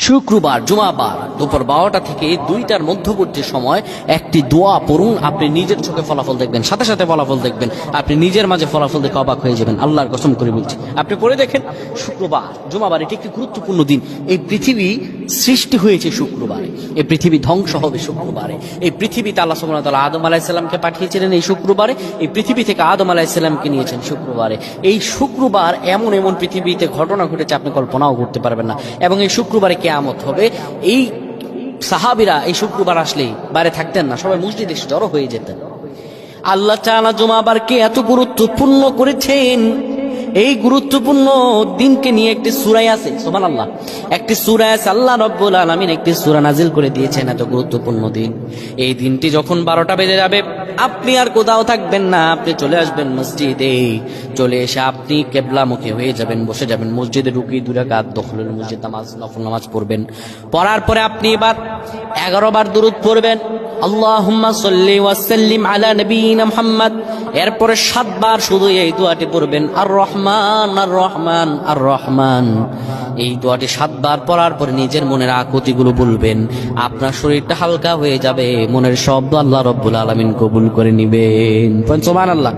শুক্রবার, জুমাবার, দুপুর বারোটা থেকে দুইটার মধ্যবর্তী সময় একটি দোয়া পড়ুন। আপনি নিজের চোখে ফলাফল দেখবেন, সাথে সাথে ফলাফল দেখবেন। আপনি নিজের মাঝে ফলাফল দেখে অবাক হয়ে যাবেন। আল্লাহর কসম করে বলছি। আপনি পড়ে দেখেন, শুক্রবার, জুমাবার এটি একটি গুরুত্বপূর্ণ দিন। এই পৃথিবী সৃষ্টি হয়েছে শুক্রবারে। এই পৃথিবী ধ্বংস হবে শুক্রবারে। এই পৃথিবীতে আল্লাহ ওয়া তাআলা আদম আলাইসাল্লামকে পাঠিয়েছিলেন এই শুক্রবারে। এই পৃথিবী থেকে আদম আলাইসাল্লামকে নিয়েছেন শুক্রবারে। এই শুক্রবার এমন এমন পৃথিবীতে ঘটনা ঘটেছে, আপনি কল্পনাও করতে পারবেন না। এবং এই শুক্রবারে কেয়ামত হবে। এই সাহাবিরা, এই শুক্রবার আসলেই বাইরে থাকতেন না, সবাই মসজিদে জড়ো হয়ে যেতেন। আল্লাহ চালা জুমাবারকে এত গুরুত্বপূর্ণ করেছেন? এই গুরুত্বপূর্ণ দিনকে নিয়ে একটি সুরাই আছে সোমান আল্লাহ একটি সুরাই আছে, আল্লাহ রব্বুল আলমিন একটি সুরা নাজিল করে দিয়েছেন এত গুরুত্বপূর্ণ দিন। এই দিনটি যখন বারোটা বেজে যাবে, আপনি আর কোথাও থাকবেন না, আপনি চলে আসবেন মসজিদে। চলে এসে আপনি কেবলামুখী হয়ে যাবেন, বসে যাবেন মসজিদে ঢুকি দূরে কাত দখলের মসজিদ, নামাজ, নফল নামাজ পড়বেন। পড়ার পরে আপনি এবার এগারো বার দূরত পড়বেন। ওয়াসাল্লিম আলা এরপরে সাতবার শুধু এই দোয়াটি পড়বেন। আর রহমান আর রহমান আর রহমান এই দোয়াটি সাতবার পড়ার পরে নিজের মনের আকুতিগুলো বলবেন। আপনার শরীরটা হালকা হয়ে যাবে। মনের শব্দ আল্লাহ রব্বুল আলামিন কবুল করে নিবেন। সুবহানাল্লাহ।